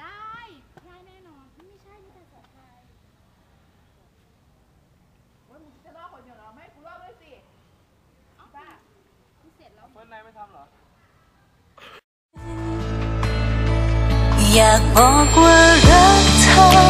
ได้ได้แน่นอนไม่ใช่ไม่ใช่ภาษาไทยว่ามึงจะลอกคนเดียวเหรอไม่กูลอกด้วยสิเอ้าบ้าที่เสร็จแล้ว เฟิร์นนายไม่ทำเหรอ อยากบอกว่ารักเธอ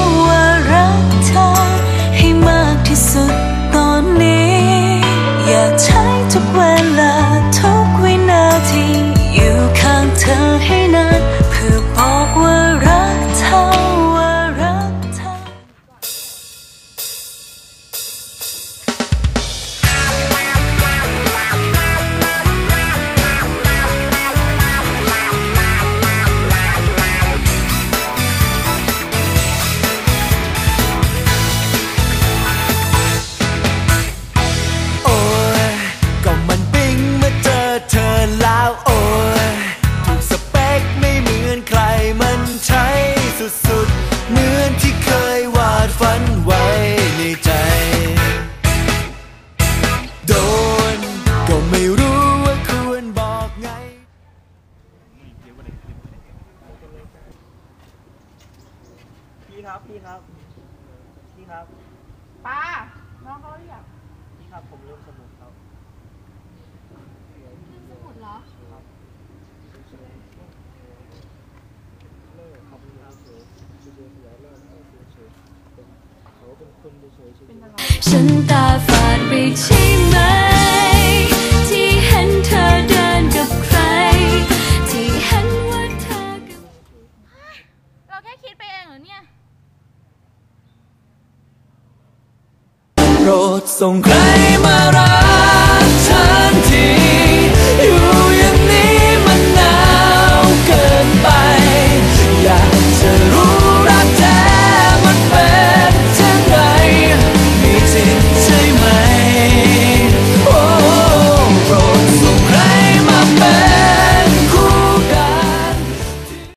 ไม่รู้ว่าควรบอกไง พี่ครับ พี่ครับ พี่ครับ ป้า น้องเขาเรียกพี่ครับ ผมลืมสมุดครับ ลืมสมุดเหรอเลิกครับพี่ครับเฉยเฉยเฉยเลิกเฉยเฉยเขาเป็นคนเฉยเฉยเป็นอะไร ฉันตาฝาดไปใช่ เหรอเนี่ยโปรดส่งใครมารักฉันที